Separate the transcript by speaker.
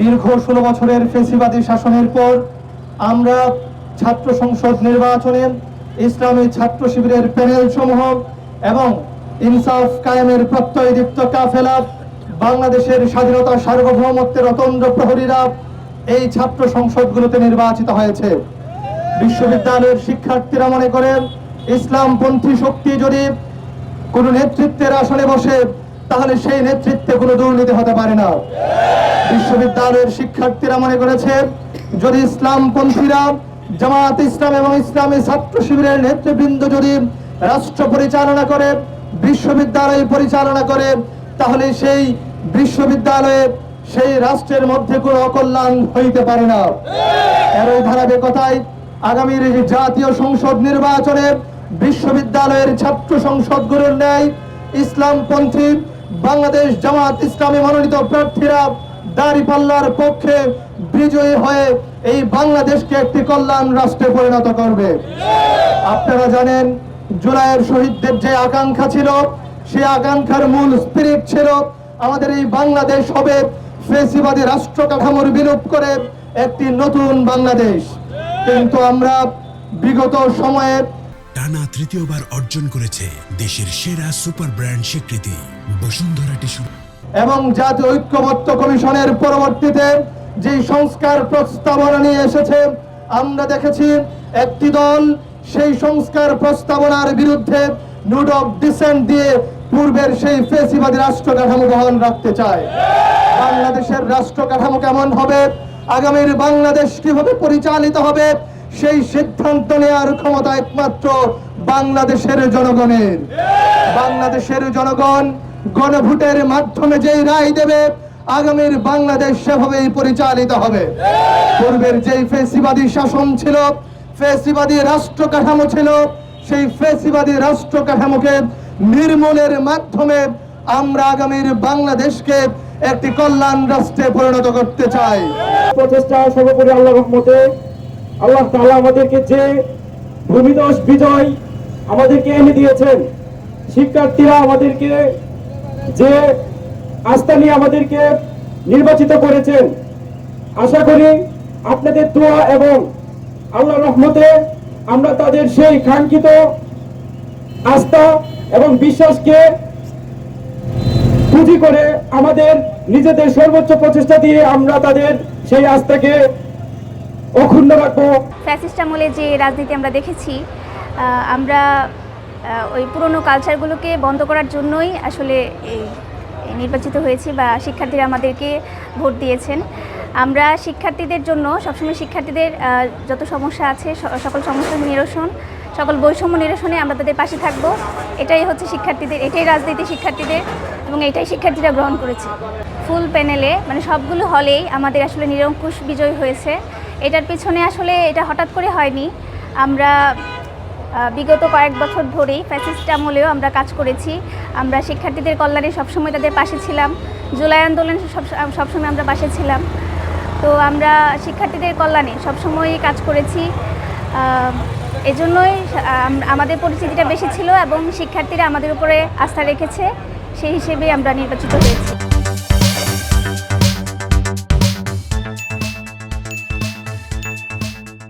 Speaker 1: দীর্ঘ ষোলো বছরের ফেসিবাদী শাসনের পর আমরা ছাত্র সংসদ নির্বাচনে ইসলামী ছাত্র শিবিরের প্যানেল সমূহ এবং ইনসাফ কায়েমের প্রত্যয় প্রত্যয়দীপ্ত কাফেলা, বাংলাদেশের স্বাধীনতা সার্বভৌমত্বের অতন্দ্র প্রহরীরা এই ছাত্র সংসদগুলোতে নির্বাচিত হয়েছে। বিশ্ববিদ্যালয়ের শিক্ষার্থীরা মনে করেন, ইসলামপন্থী শক্তি যদি কোনো নেতৃত্বের আসনে বসে, তাহলে সেই নেতৃত্বে কোনো দুর্নীতি হতে পারে না। বিশ্ববিদ্যালয়ের শিক্ষার্থীরা মনে করেছে, যদি ইসলামপন্থীরা জামাত ইসলাম এবং ইসলামী ছাত্র শিবিরের নেতৃবৃন্দ যদি রাষ্ট্র পরিচালনা করে, বিশ্ববিদ্যালয় পরিচালনা করে, তাহলে সেই বিশ্ববিদ্যালয়ে, সেই রাষ্ট্রের মধ্যে কোনো অকল্যাণ হইতে পারে না। এর ওই ধারাবাহিকতায় আগামীর জাতীয় সংসদ নির্বাচনে বিশ্ববিদ্যালয়ের ছাত্র সংসদগুলোর ন্যায় ইসলামপন্থী বাংলাদেশ জামাত ইসলামী মনোনীত প্রার্থীরা দাঁড়িপাল্লার পক্ষে বিজয়ী হয়ে এই বাংলাদেশকে একটি কল্যাণ রাষ্ট্রে পরিণত করবে। আপনারা জানেন, জুলাইয়ের শহীদদের যে আকাঙ্ক্ষা ছিল, সেই আকাঙ্ক্ষার মূল স্পিরিট ছিল আমাদের এই বাংলাদেশ হবে ফেসিবাদী রাষ্ট্র কাঠামোর বিলোপ করে একটি নতুন বাংলাদেশ। কিন্তু আমরা বিগত সময়ে
Speaker 2: টানা তৃতীয়বার অর্জন করেছে দেশের সেরা সুপার ব্র্যান্ড স্বীকৃতি, বসুন্ধরা টিস্যু।
Speaker 1: এবং জাতীয় ঐক্যমত্য কমিশনের পরবর্তীতে যে সংস্কার প্রস্তাবনা নিয়ে এসেছে, আমরা দেখেছি একটি দল সেই সংস্কার প্রস্তাবনার বিরুদ্ধে নোট অফ ডিসেন্ট দিয়ে পূর্বের সেই ফেসিবাদী রাষ্ট্র কাঠামো বহাল রাখতে চায়। বাংলাদেশের রাষ্ট্র কাঠামো কেমন হবে? আগামীর বাংলাদেশ কীভাবে পরিচালিত হবে? সেই সিদ্ধান্ত নেওয়ার ক্ষমতা একমাত্র বাংলাদেশের জনগণের। বাংলাদেশের জনগণ গণভোটের মাধ্যমে যেই রায় দেবে, আগামীর বাংলাদেশ সেভাবেই পরিচালিত হবে। পূর্বের যেই ফেসিবাদী শাসন ছিল, ফেসিবাদী রাষ্ট্র কাঠামো ছিল, সেই ফেসিবাদী রাষ্ট্র কাঠামোকে নির্মূলের মাধ্যমে আমরা আগামীর বাংলাদেশকে একটি কল্যাণ রাষ্ট্রে পরিণত করতে চাই।
Speaker 3: প্রচেষ্টা সর্বোপরি আল্লাহ রহমতে, আল্লাহ তাআলা আমাদেরকে যে ভূমিদশ বিজয় আমাদেরকে এনে দিয়েছেন, শিক্ষার্থীরা আমাদেরকে যে আস্থা নিয়ে আমাদেরকে নির্বাচিত করেছেন, আশা করি আপনাদের দোয়া এবং আল্লাহ রহমতে আমরা তাদের সেই কাঙ্ক্ষিত আস্থা এবং বিশ্বাসকে পুঁজি করে আমাদের নিজেদের সর্বোচ্চ প্রচেষ্টা দিয়ে আমরা তাদের সেই আস্থাকে অক্ষুণ্ণ রাখব।
Speaker 4: ফ্যাসিস্ট আমলে যে রাজনীতি আমরা দেখেছি আমরা ওই পুরনো কালচারগুলোকে বন্ধ করার জন্যই আসলে এই নির্বাচিত হয়েছি বা শিক্ষার্থীরা আমাদেরকে ভোট দিয়েছেন। আমরা শিক্ষার্থীদের জন্য, সবসময় শিক্ষার্থীদের যত সমস্যা আছে সকল সমস্যার নিরসন, সকল বৈষম্য নিরসনে আমরা তাদের পাশে থাকব। এটাই হচ্ছে শিক্ষার্থীদের, এটাই রাজনীতি শিক্ষার্থীদের এবং এটাই শিক্ষার্থীরা গ্রহণ করেছে। ফুল প্যানেলে মানে সবগুলো হলেই আমাদের আসলে নিরঙ্কুশ বিজয় হয়েছে। এটার পিছনে আসলে এটা হঠাৎ করে হয়নি। আমরা বিগত কয়েক বছর ধরেই ফ্যাসিস্ট আমলেও আমরা কাজ করেছি। আমরা শিক্ষার্থীদের কল্যাণে সবসময় তাদের পাশে ছিলাম। জুলাই আন্দোলন সব, সবসময় আমরা পাশে ছিলাম। তো আমরা শিক্ষার্থীদের কল্যাণে সবসময়ই কাজ করেছি। এজন্যই আমাদের পরিচিতিটা বেশি ছিল এবং শিক্ষার্থীরা আমাদের উপরে আস্থা রেখেছে। সেই হিসেবে আমরা নির্বাচিত হয়েছি।